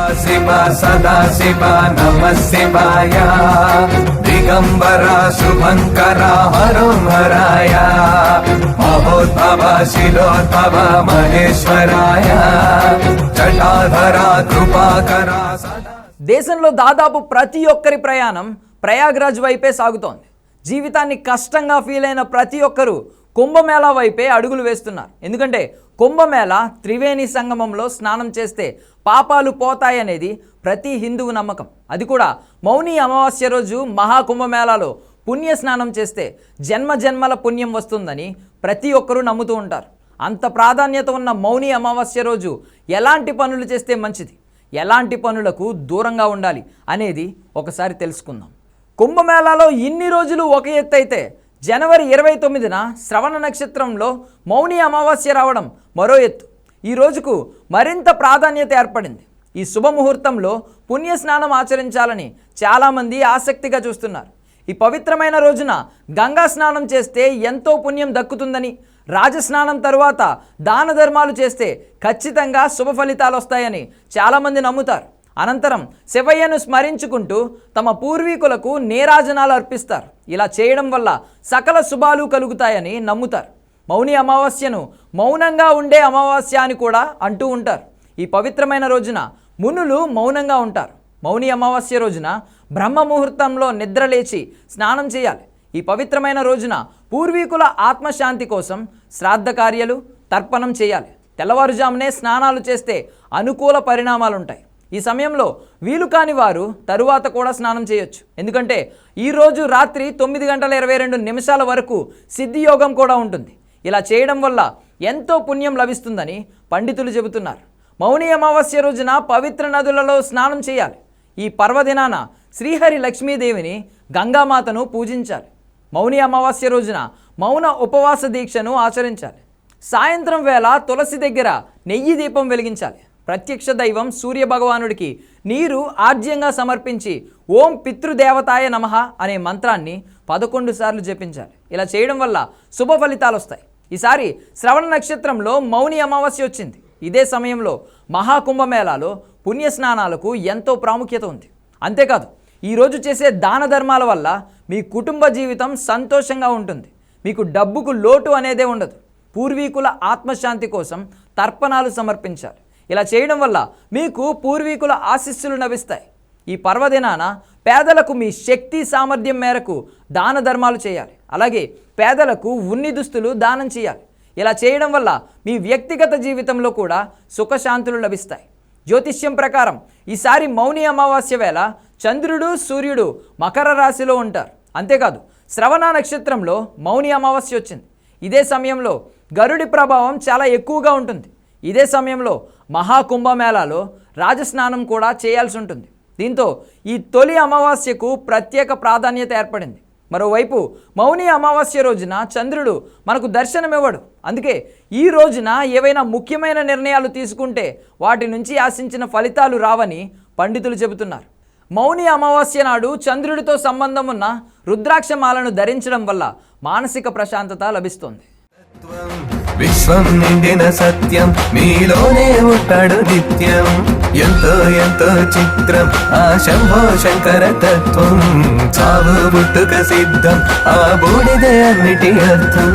సదాశివ సదాశివ నమ శివాయ దిగంబర శుభంకర హరం హరాయ మహోద్భవ శిలోద్భవ మహేశ్వరాయ. జటాధర కృపాకరా దేశంలో దాదాపు ప్రతి ఒక్కరి ప్రయాణం ప్రయాగ్రాజ్ వైపే సాగుతోంది. జీవితాన్ని కష్టంగా ఫీల్ అయిన ప్రతి ఒక్కరూ కుంభమేళా వైపే అడుగులు వేస్తున్నారు. ఎందుకంటే కుంభమేళ త్రివేణి సంగమంలో స్నానం చేస్తే పాపాలు పోతాయనేది ప్రతి హిందువు నమ్మకం. అది కూడా మౌని అమావాస్య రోజు మహాకుంభమేళాలో పుణ్య స్నానం చేస్తే జన్మ జన్మల పుణ్యం వస్తుందని ప్రతి ఒక్కరూ నమ్ముతూ ఉంటారు. అంత ప్రాధాన్యత ఉన్న మౌని అమావాస్య రోజు ఎలాంటి పనులు చేస్తే మంచిది? ఎలాంటి పనులకు దూరంగా ఉండాలి? అనేది ఒకసారి తెలుసుకుందాం. కుంభమేళాలో ఇన్ని రోజులు ఒక ఎత్తు అయితే జనవరి ఇరవై తొమ్మిదిన శ్రవణ నక్షత్రంలో మౌని అమావాస్య రావడం మరో ఎత్తు. ఈ రోజుకు మరింత ప్రాధాన్యత ఏర్పడింది. ఈ శుభముహూర్తంలో పుణ్య స్నానం ఆచరించాలని చాలామంది ఆసక్తిగా చూస్తున్నారు. ఈ పవిత్రమైన రోజున గంగా స్నానం చేస్తే ఎంతో పుణ్యం దక్కుతుందని రాజస్నానం తరువాత దాన ధర్మాలు చేస్తే ఖచ్చితంగా శుభ ఫలితాలు వస్తాయని చాలామంది నమ్ముతారు. అనంతరం శివయ్యను స్మరించుకుంటూ తమ పూర్వీకులకు నేరాజనాలు అర్పిస్తారు. ఇలా చేయడం వల్ల సకల శుభాలు కలుగుతాయని నమ్ముతారు. మౌని అమావాస్యను మౌనంగా ఉండే అమావాస్య అని కూడా అంటూ ఉంటారు. ఈ పవిత్రమైన రోజున మునులు మౌనంగా ఉంటారు. మౌని అమావాస్య రోజున బ్రహ్మ ముహూర్తంలో నిద్రలేచి స్నానం చేయాలి. ఈ పవిత్రమైన రోజున పూర్వీకుల ఆత్మశాంతి కోసం శ్రాద్ధ కార్యాలు తర్పణం చేయాలి. తెల్లవారుజామునే స్నానాలు చేస్తే అనుకూల పరిణామాలుంటాయి. ఈ సమయంలో వీలు కాని వారు తరువాత కూడా స్నానం చేయొచ్చు. ఎందుకంటే ఈరోజు రాత్రి తొమ్మిది గంటల ఇరవై రెండు నిమిషాల వరకు సిద్ధియోగం కూడా ఉంటుంది. ఇలా చేయడం వల్ల ఎంతో పుణ్యం లభిస్తుందని పండితులు చెబుతున్నారు. మౌని అమావాస్య రోజున పవిత్ర నదులలో స్నానం చేయాలి. ఈ పర్వదినాన శ్రీహరి లక్ష్మీదేవిని గంగామాతను పూజించాలి. మౌని అమావాస్య రోజున మౌన ఉపవాస దీక్షను ఆచరించాలి. సాయంత్రం వేళ తులసి దగ్గర నెయ్యి దీపం వెలిగించాలి. ప్రత్యక్ష దైవం సూర్య భగవానుడికి నీరు ఆర్జ్యంగా సమర్పించి ఓం పితృదేవతాయ నమః అనే మంత్రాన్ని పదకొండు సార్లు జపించాలి. ఇలా చేయడం వల్ల శుభ ఫలితాలు వస్తాయి. ఈసారి శ్రవణ నక్షత్రంలో మౌని అమావాస్య వచ్చింది. ఇదే సమయంలో మహాకుంభమేళాలో పుణ్య స్నానాలకు ఎంతో ప్రాముఖ్యత ఉంది. అంతేకాదు ఈరోజు చేసే దాన ధర్మాల వల్ల మీ కుటుంబ జీవితం సంతోషంగా ఉంటుంది. మీకు డబ్బుకు లోటు అనేదే ఉండదు. పూర్వీకుల ఆత్మశాంతి కోసం తర్పణాలు సమర్పించాలి. ఇలా చేయడం వల్ల మీకు పూర్వీకుల ఆశీస్సులు లభిస్తాయి. ఈ పర్వదినాన పేదలకు మీ శక్తి సామర్థ్యం మేరకు దాన ధర్మాలు చేయాలి. అలాగే పేదలకు ఉన్ని దుస్తులు దానం చేయాలి. ఇలా చేయడం వల్ల మీ వ్యక్తిగత జీవితంలో కూడా సుఖశాంతులు లభిస్తాయి. జ్యోతిష్యం ప్రకారం ఈసారి మౌని అమావాస్య వేళ చంద్రుడు సూర్యుడు మకర రాశిలో ఉంటారు. అంతేకాదు శ్రవణ నక్షత్రంలో మౌని అమావాస్య వచ్చింది. ఇదే సమయంలో గరుడి ప్రభావం చాలా ఎక్కువగా ఉంటుంది. ఇదే సమయంలో మహాకుంభమేళాలో రాజస్నానం కూడా చేయాల్సి ఉంటుంది. దీంతో ఈ తొలి అమావాస్యకు ప్రత్యేక ప్రాధాన్యత ఏర్పడింది. మరోవైపు మౌని అమావాస్య రోజున చంద్రుడు మనకు దర్శనమివ్వడు. అందుకే ఈ రోజున ఏవైనా ముఖ్యమైన నిర్ణయాలు తీసుకుంటే వాటి నుంచి ఆశించిన ఫలితాలు రావని పండితులు చెబుతున్నారు. మౌని అమావాస్య నాడు చంద్రుడితో సంబంధం ఉన్న రుద్రాక్షమాలను ధరించడం వల్ల మానసిక ప్రశాంతత లభిస్తుంది. విశ్వం నిండిన సత్యం మీలోనే ఉంటాడు నిత్యం. ఎంతో ఎంతో చిత్రం ఆ శంభో శంకర తత్వం. చావు పుట్టుక సిద్ధం ఆ బూడిదే అన్నిటి అర్థం.